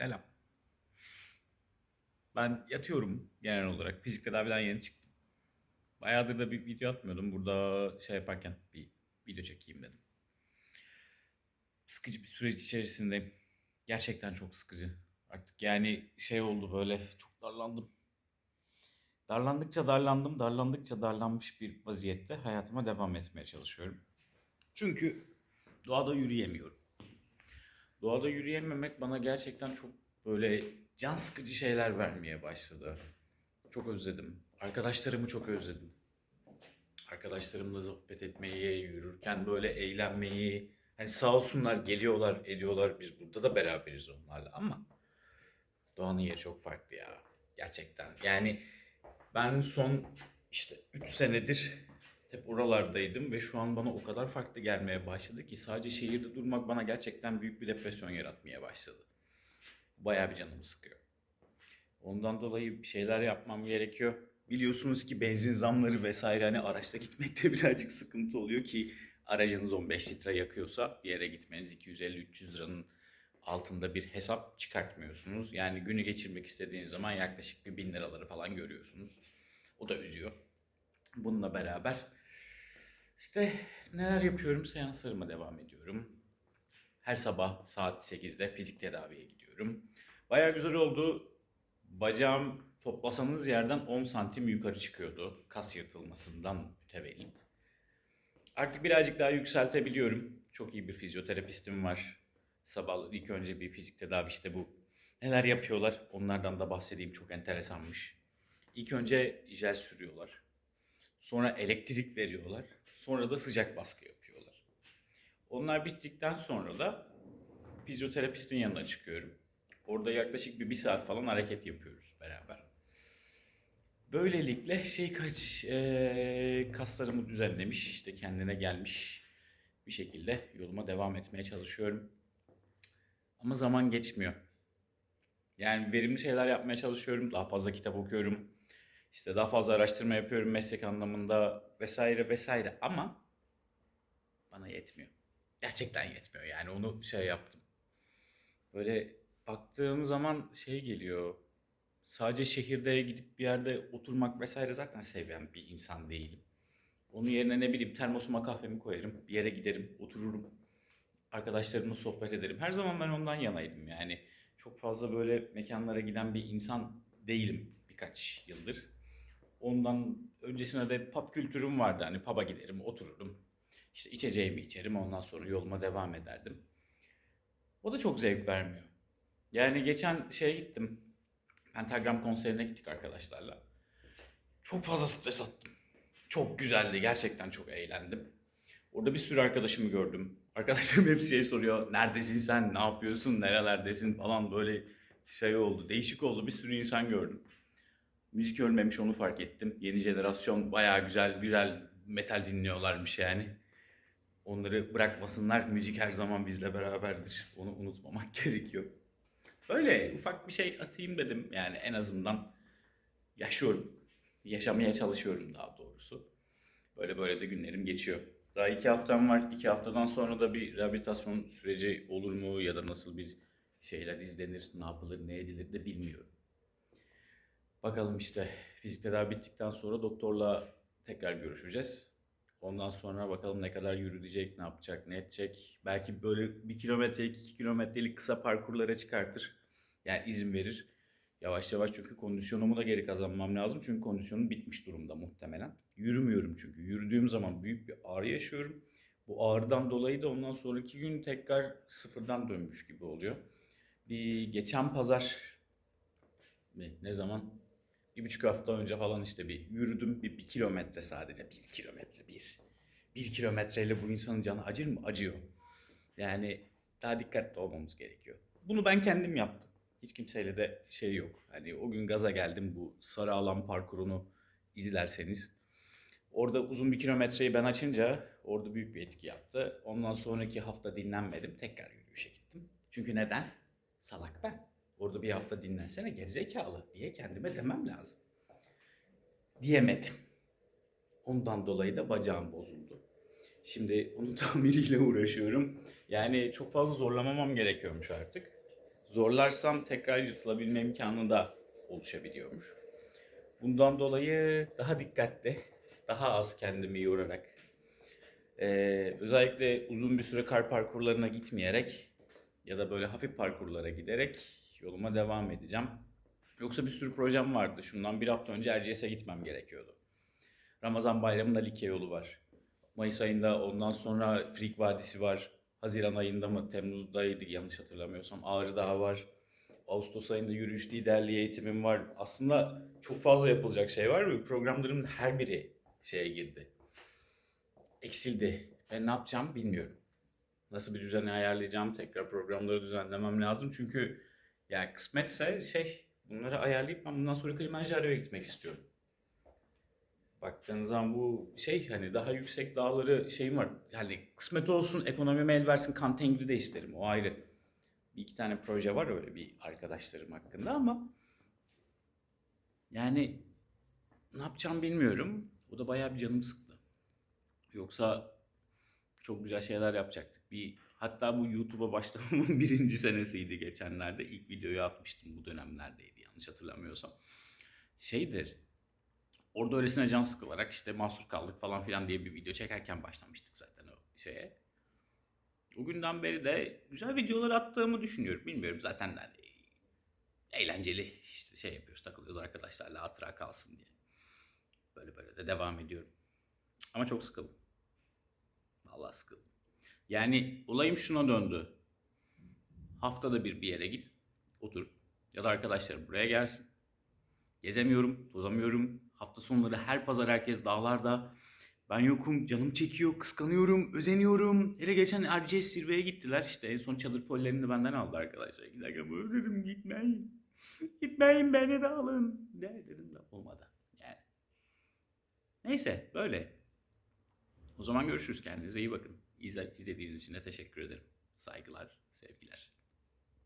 Selam. Ben yatıyorum genel olarak. Fizik tedaviden yeni çıktım. Bayağıdır da bir video atmıyordum. Burada şey yaparken bir video çekeyim dedim. Sıkıcı bir süreç içerisindeyim. Gerçekten çok sıkıcı. Artık yani şey oldu böyle çok darlandım. Darlandıkça darlandım, darlandıkça darlanmış bir vaziyette hayatıma devam etmeye çalışıyorum. Çünkü doğada yürüyemiyorum. Doğada yürüyememek bana gerçekten çok böyle can sıkıcı şeyler vermeye başladı. Çok özledim. Arkadaşlarımı çok özledim. Arkadaşlarımla sohbet etmeyi, yürürken böyle eğlenmeyi. Hani sağ olsunlar geliyorlar, ediyorlar. Biz burada da beraberiz onlarla ama doğanın yeri çok farklı ya. Gerçekten. Yani ben son işte 3 senedir hep oralardaydım ve şu an bana o kadar farklı gelmeye başladı ki sadece şehirde durmak bana gerçekten büyük bir depresyon yaratmaya başladı. Bayağı bir canımı sıkıyor. Ondan dolayı bir şeyler yapmam gerekiyor. Biliyorsunuz ki benzin zamları vesaire hani araçta gitmekte birazcık sıkıntı oluyor ki aracınız 15 litre yakıyorsa bir yere gitmeniz 250-300 liranın altında bir hesap çıkartmıyorsunuz. Yani günü geçirmek istediğiniz zaman yaklaşık bir 1000 liraları falan görüyorsunuz. O da üzüyor. Bununla beraber işte neler yapıyorum? Seanslarıma devam ediyorum. Her sabah saat 8'de fizik tedaviye gidiyorum. Bayağı güzel oldu. Bacağım toplasanız yerden 10 santim yukarı çıkıyordu. Kas yırtılmasından mütevellit. Artık birazcık daha yükseltebiliyorum. Çok iyi bir fizyoterapistim var. Sabah ilk önce bir fizik tedavi işte bu. Neler yapıyorlar onlardan da bahsedeyim çok enteresanmış. İlk önce jel sürüyorlar. Sonra elektrik veriyorlar. Sonra da sıcak baskı yapıyorlar. Onlar bittikten sonra da fizyoterapistin yanına çıkıyorum. Orada yaklaşık bir, bir saat falan hareket yapıyoruz beraber. Böylelikle şey kaç eee, kaslarımı düzenlemiş, işte kendine gelmiş bir şekilde yoluma devam etmeye çalışıyorum. Ama zaman geçmiyor. Yani verimli şeyler yapmaya çalışıyorum. Daha fazla kitap okuyorum. İşte daha fazla araştırma yapıyorum meslek anlamında vesaire vesaire ama bana yetmiyor. Gerçekten yetmiyor yani onu şey yaptım. Böyle baktığım zaman şey geliyor. Sadece şehirde gidip bir yerde oturmak vesaire zaten seven bir insan değilim. Onun yerine ne bileyim termosuma kahvemi koyarım, bir yere giderim, otururum. Arkadaşlarımla sohbet ederim. Her zaman ben ondan yanaydım yani. Çok fazla böyle mekanlara giden bir insan değilim birkaç yıldır. Ondan öncesinde de pub kültürüm vardı. Hani pub'a giderim, otururum. İşte içeceğimi içerim, ondan sonra yoluma devam ederdim. O da çok zevk vermiyor. Yani geçen şeye gittim. Pentagram konserine gittik arkadaşlarla. Çok fazla stres attım. Çok güzeldi, gerçekten çok eğlendim. Orada bir sürü arkadaşımı gördüm. Arkadaşlarım hepsi şey soruyor. Neredesin sen, ne yapıyorsun, nerelerdesin falan böyle şey oldu. Değişik oldu. Bir sürü insan gördüm. Müzik ölmemiş onu fark ettim. Yeni jenerasyon bayağı güzel, güzel metal dinliyorlarmış yani. Onları bırakmasınlar. Müzik her zaman bizle beraberdir. Onu unutmamak gerekiyor. Öyle ufak bir şey atayım dedim. Yani en azından yaşıyorum. Yaşamaya çalışıyorum daha doğrusu. Böyle böyle de günlerim geçiyor. Daha iki haftam var. İki haftadan sonra da bir rehabilitasyon süreci olur mu ya da nasıl bir şeyler izlenir, ne yapılır, ne edilir de bilmiyorum. Bakalım işte fizik tedavi bittikten sonra doktorla tekrar görüşeceğiz. Ondan sonra bakalım ne kadar yürüyecek, ne yapacak, ne edecek. Belki böyle bir kilometrelik, iki kilometrelik kısa parkurlara çıkartır. Yani izin verir. Yavaş yavaş çünkü kondisyonumu da geri kazanmam lazım. Çünkü kondisyonum bitmiş durumda muhtemelen. Yürümüyorum çünkü. Yürüdüğüm zaman büyük bir ağrı yaşıyorum. Bu ağrıdan dolayı da ondan sonraki gün tekrar sıfırdan dönmüş gibi oluyor. Bir geçen pazar? Ne zaman? Bir buçuk hafta önce falan işte bir yürüdüm. Bir, bir kilometre sadece. Bir kilometre bir. Bir kilometreyle bu insanın canı acır mı? Acıyor. Yani daha dikkatli olmamız gerekiyor. Bunu ben kendim yaptım. Hiç kimseyle de şey yok. Hani o gün gaza geldim bu sarı alan parkurunu izlerseniz. Orada uzun bir kilometreyi ben açınca orada büyük bir etki yaptı. Ondan sonraki hafta dinlenmedim. Tekrar yürüyüşe gittim. Çünkü neden? Salak ben. Orada bir hafta dinlensene gerizekalı diye kendime demem lazım. Diyemedim. Ondan dolayı da bacağım bozuldu. Şimdi onun tamiriyle uğraşıyorum. Yani çok fazla zorlamamam gerekiyormuş artık. zorlarsam tekrar yırtılabilme imkanı da oluşabiliyormuş. Bundan dolayı daha dikkatli, daha az kendimi yorarak, ee, özellikle uzun bir süre kar parkurlarına gitmeyerek ya da böyle hafif parkurlara giderek yoluma devam edeceğim. Yoksa bir sürü projem vardı. Şundan bir hafta önce Erciyes'e gitmem gerekiyordu. Ramazan bayramında Likya yolu var. Mayıs ayında ondan sonra Frik Vadisi var. Haziran ayında mı Temmuz'daydı yanlış hatırlamıyorsam Ağrı Dağı var. Ağustos ayında yürüyüş liderliği eğitimim var. Aslında çok fazla yapılacak şey var ve programlarımın her biri şeye girdi. Eksildi. Ben ne yapacağım bilmiyorum. Nasıl bir düzeni ayarlayacağım tekrar programları düzenlemem lazım. Çünkü yani kısmetse şey bunları ayarlayıp ben bundan sonra Kilimanjaro'ya gitmek istiyorum. Baktığınız zaman bu şey hani daha yüksek dağları şeyim var. Yani kısmet olsun ekonomime el versin Kantengri de isterim o ayrı. Bir iki tane proje var öyle bir arkadaşlarım hakkında ama yani ne yapacağım bilmiyorum. O da bayağı bir canım sıktı. Yoksa çok güzel şeyler yapacaktık. Bir hatta bu YouTube'a başlamamın birinci senesiydi geçenlerde. İlk videoyu atmıştım bu dönemlerdeydi yanlış hatırlamıyorsam. Şeydir. Orada öylesine can sıkılarak işte mahsur kaldık falan filan diye bir video çekerken başlamıştık zaten o şeye. O günden beri de güzel videolar attığımı düşünüyorum. Bilmiyorum zaten yani eğlenceli işte şey yapıyoruz takılıyoruz arkadaşlarla hatıra kalsın diye. Böyle böyle de devam ediyorum. Ama çok sıkıldım. Vallahi sıkıldım. Yani olayım şuna döndü. Haftada bir bir yere git, otur. Ya da arkadaşlarım buraya gelsin. Gezemiyorum, tozamıyorum. Hafta sonları her pazar herkes dağlarda. Ben yokum, canım çekiyor, kıskanıyorum, özeniyorum. Hele geçen Erciyes zirveye gittiler. İşte en son çadır pollerini de benden aldı arkadaşlar. Giderken böyle dedim gitmeyin. Gitmeyin beni de alın. De, dedim de olmadı. Yani. Neyse böyle. O zaman görüşürüz. Kendinize iyi bakın. İzle, izlediğiniz için de teşekkür ederim. Saygılar, sevgiler.